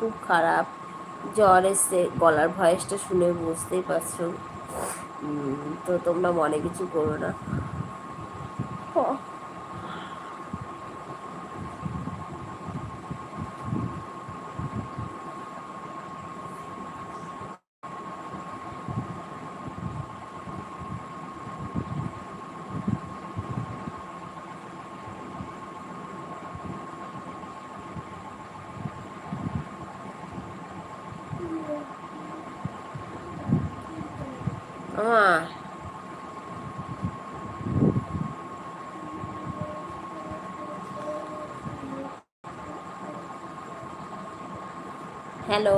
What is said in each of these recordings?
খুব খারাপ। জ্বর এসছে, গলার ভয়েসটা শুনে বুঝতেই পারছ। তো তোমরা মনে কিছু করো না। আমার হ্যালো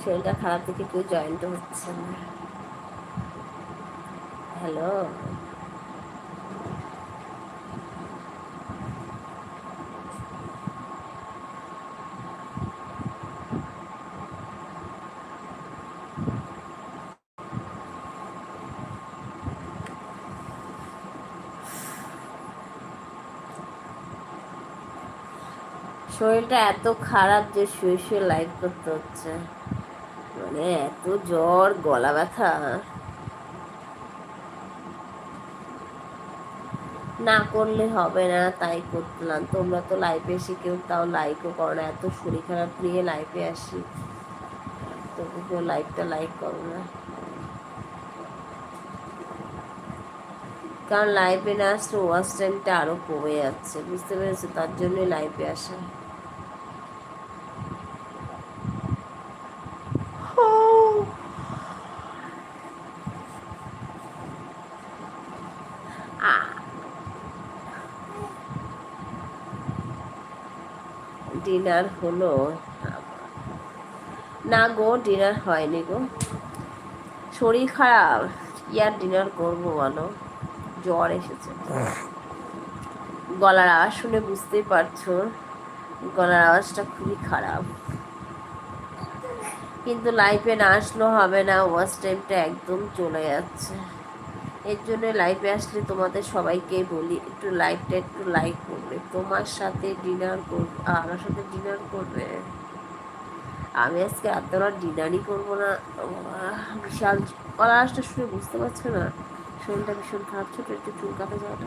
শরীরটা খারাপ থেকে কেউ জয়েন্ট হচ্ছে না। হ্যালো শরীরটা এত খারাপ যে শুয়ে শুয়ে লাইভ করতে হচ্ছে। মানে এত জ্বর, গলা ব্যথা। না করলে হবে না, তাই করলাম। তোমরা তো লাইফে এসে কেউ তাও লাইকও করো না। এত শরীর খারাপ নিয়ে লাইফে আসি। তবু কেউ লাইভটা লাইক করো না। কারণ লাইফে না আসলে ওয়াচ টাইমটা আরও কমে যাচ্ছে। বুঝতে পেরেছ? তার জন্যই লাইফে আসা। ডিনার হলো, না গো, ডিনার হয়নি গো। শরীর খারাপ আর ডিনার করব বলো? জ্বর এসেছে। গলার আওয়াজ শুনে বুঝতেই পারছ, গলার আওয়াজটা খুবই খারাপ। কিন্তু লাইফে না আসলেও হবে না, ওয়াচ টাইমটা একদম চলে যাচ্ছে। এর জন্য লাইফে আসলে তোমাদের সবাইকে বলি, একটু লাইফটা একটু লাইক করবে তোমার সাথে ডিনার করবে, আমার সাথে ডিনার করবে। আমি আজকে এতটা ডিনারই করব না। বিশাল আসটা শুনে বুঝতে পারছ না? শরীরটা ভীষণ খারাপ, ছোট একটু চুল কাটা যাওয়াটা।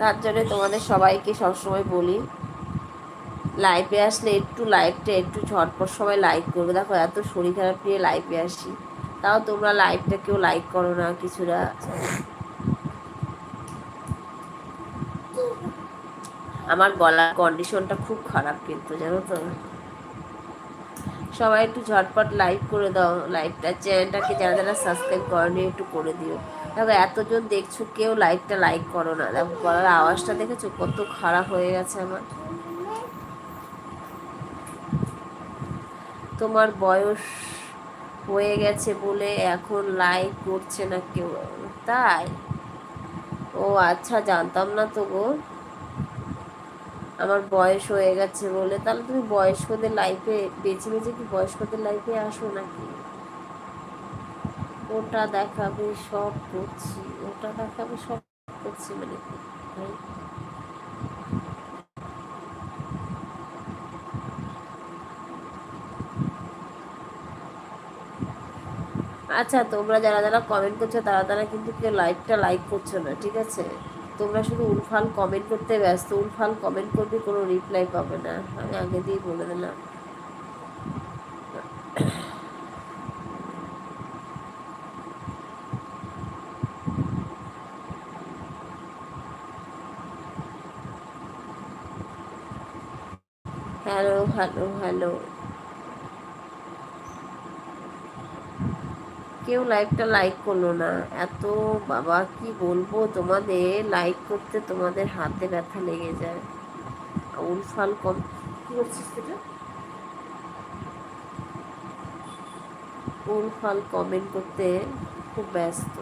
তার জন্য তোমাদের সবাইকে সবসময় বলি লাইভে আসলে একটু লাইভটা একটু ঝটপট সময় লাইক করবে। দেখো, এত শরীর খারাপ নিয়ে লাইভে আসি। তাও তোমরা লাইভটা কেউ লাইক করো না কিছুটা। আমার গলার কন্ডিশনটা খুব খারাপ কিন্তু, জানো তো। সবাই একটু ঝটপট লাইক করে দাও। লাইভটা চ্যানেলটাকে যারা যারা সাবস্ক্রাইব করেনি, একটু করে দিও। দেখো, এতজন দেখছ, কেউ লাইকটা লাইক করো না। দেখো, গলার আওয়াজটা দেখেছ? কত খারাপ হয়ে গেছে আমার। তোমার বয়স হয়ে গেছে বলে এখন লাইক করছে না কেউ। তাই? ও আচ্ছা জানতাম না তো গো। আমার বয়স হয়ে গেছে বলে। তাহলে তুমি বয়স্কদের লাইফে বেছে বেছে কি বয়স্কদের লাইফে আসো নাকি? ওটা দেখাবে, সব করছি। ওটা দেখাবে, সব করছি মানে আচ্ছা তোমরা যারা যারা কমেন্ট করছ তারা তারা কিন্তু কেউ লাইকটা লাইক করছ না, ঠিক আছে? তোমরা শুধু উলফাল কমেন্ট করতে ব্যস্ত উলফাল কমেন্ট করবে, কোনো রিপ্লাই পাবে না। আমি আগে দিয়ে বলে দিলাম। হ্যালো হ্যালো হ্যালো কেউ লাইভটা লাইক করল না। এত বাবা, কি বলব? তোমাদের লাইক করতে তোমাদের হাতে ব্যথা লেগে যায়। উলফাল কম কি সেটা? উলফাল কমেন্ট করতে খুব ব্যস্ত।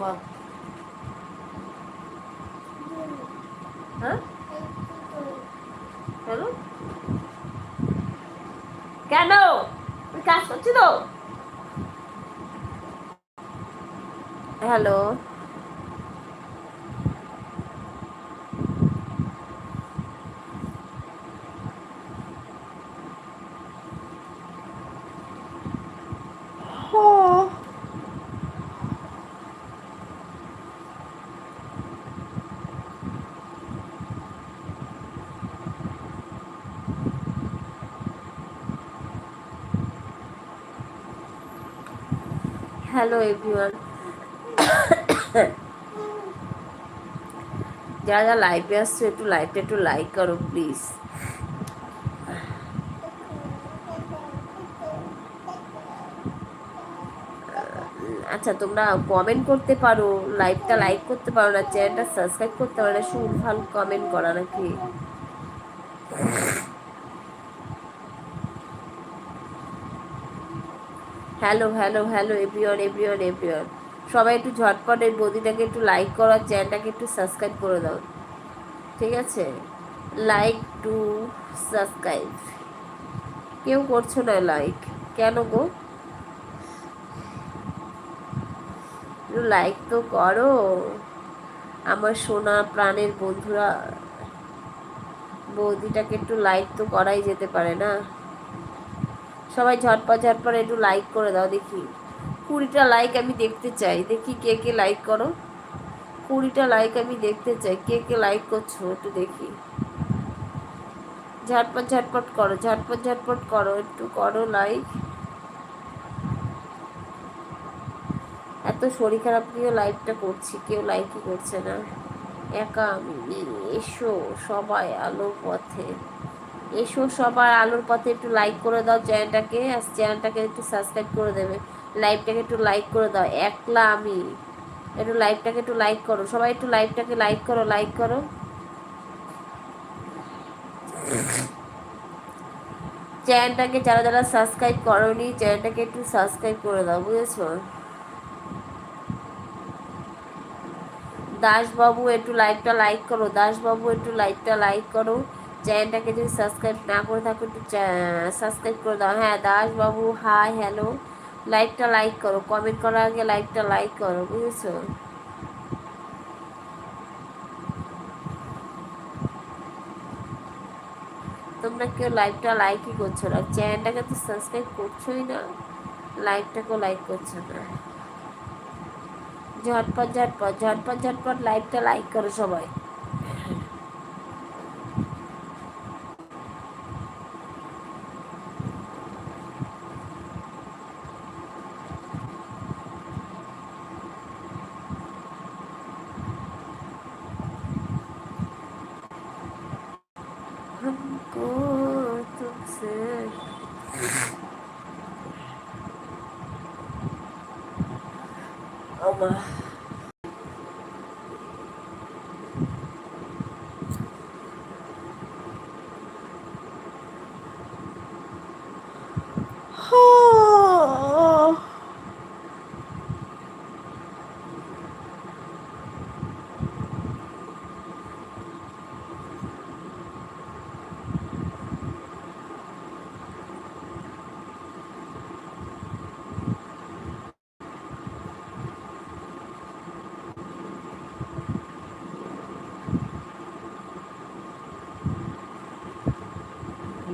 কি হ্যাঁ? কেন? কেন কাজ করছি তো? হ্যালো। হ্যালো এভরিওয়ান যারা যারা লাইভে আসছো, একটু লাইভটা একটু লাইক করো প্লিজ আচ্ছা তোমরা কমেন্ট করতে পারো লাইভটা লাইক করতে পারো না চ্যানেলটা সাবস্ক্রাইব করতে পারো না শুধু ভালো কমেন্ট করা নাকি? Hello hello hello, everyone everyone everyone. সবাই একটু ঝটপট এই বদিটাকে একটু লাইক করো আর চ্যানেলটাকে একটু সাবস্ক্রাইব করে দাও। ঠিক আছে? লাইক টু সাবস্ক্রাইব কেউ করছ না লাইক কেন গো? লাইক তো করো। আমার সোনা প্রাণের বন্ধুরা, বৌদিটাকে একটু লাইক তো করাই যেতে পারে না? সবাই ঝটপট ঝটপট একটু লাইক করে দাও, দেখি। কুড়িটা লাইক আমি দেখতে চাই, দেখি কে কে লাইক করো। কুড়িটা লাইক আমি দেখতে চাই, কে কে লাইক করছ একটু দেখি। ঝটপট ঝটপট করো, ঝটপট ঝটপট করো, একটু করো লাইক এত শরীর খারাপ নিয়ে লাইভটা করছি, কেউ লাইকই করছে না। একা আমি, এসো, সবাই আলো পথে। এসো সবার আলোর পথে একটু লাইক করে দাও চ্যানেলটাকে আর চ্যানেলটাকে একটু সাবস্ক্রাইব করে দেবে। লাইভটাকে একটু লাইক করে দাও, একলা আমি। একটু লাইভটাকে একটু লাইক করো। সবাই একটু লাইভটাকে লাইক করো লাইক করো। চ্যানেলটাকে যারা যারা সাবস্ক্রাইব করনি চ্যানেলটাকে একটু সাবস্ক্রাইব করে দাও, বুঝেছ? দাসবাবু, একটু লাইভটা লাইক করো। দাসবাবু, একটু লাইভটা লাইক করো। চ্যানেলটাকে যদি সাবস্ক্রাইব না করে থাকো, একটু সাবস্ক্রাইব করে দাও। হ্যাঁ দাসবাবু হাই হ্যালো লাইভটা লাইক করো। কমেন্ট করার আগে লাইভটা লাইক করো, বুঝেছ? তোমরা কেউ লাইভটা লাইকই করছ না। চ্যানেলটাকে তো সাবস্ক্রাইব করছোই না লাইভটাকেও লাইক করছ না। ঝটপট ঝটপট ঝটপট ঝটপট লাইভটা লাইক করো সবাই। 好吗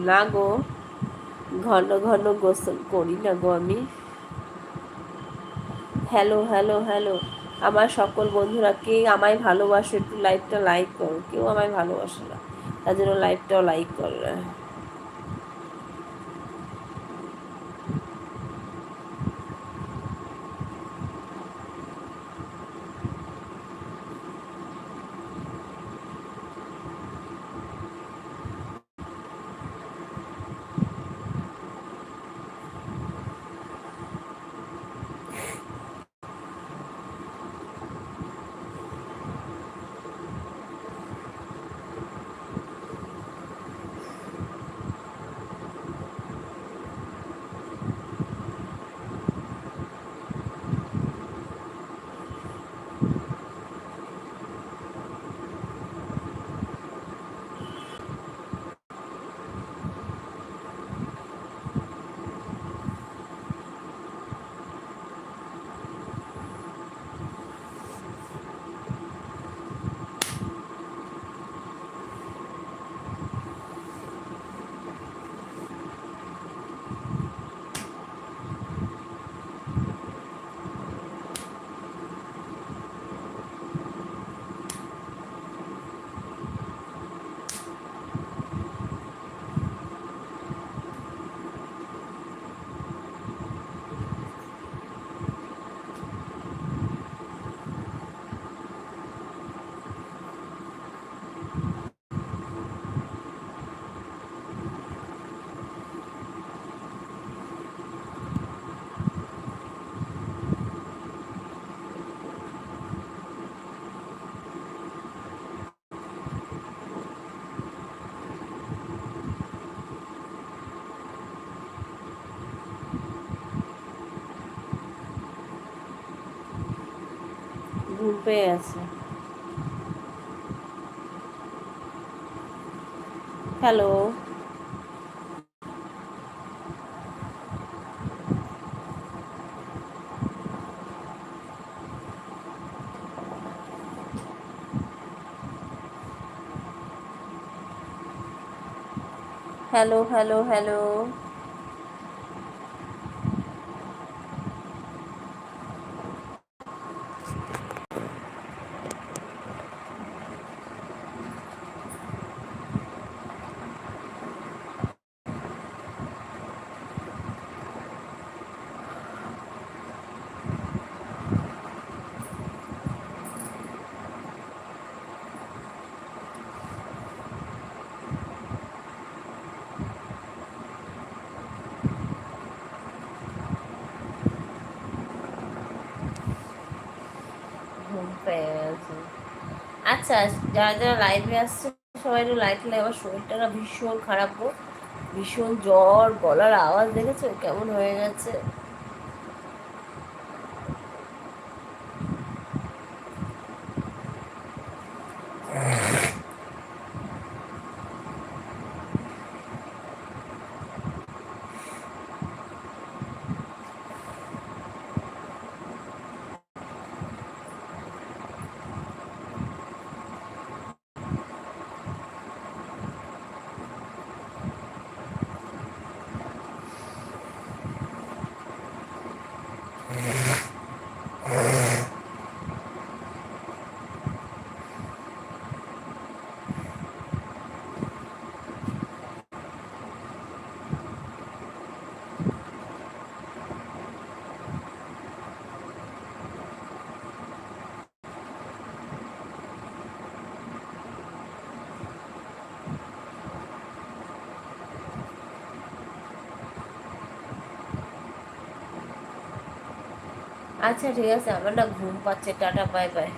না গো। ঘন ঘন গোসল করি না গো আমি। Hello hello hello. আমার সকল বন্ধুরা, কে আমায় ভালোবাসে একটু লাইভটা লাইক করো। কেউ আমায় ভালোবাসে না। তার জন্য লাইভটাও লাইক করো না। ঘুম পেয়ে গেছে হ্যালো হ্যালো হ্যালো হ্যালো ঘুম পেয়ে গেছে আচ্ছা যারা যারা লাইভে আসছে সবাই একটু লাইট লাগে আমার শরীরটা না ভীষণ খারাপ গো। ভীষণ জ্বর, গলার আওয়াজ দেখেছ? কেমন হয়ে গেছে? আচ্ছা ঠিক আছে। আমার না ঘুম পাচ্ছে। Tata bye bye.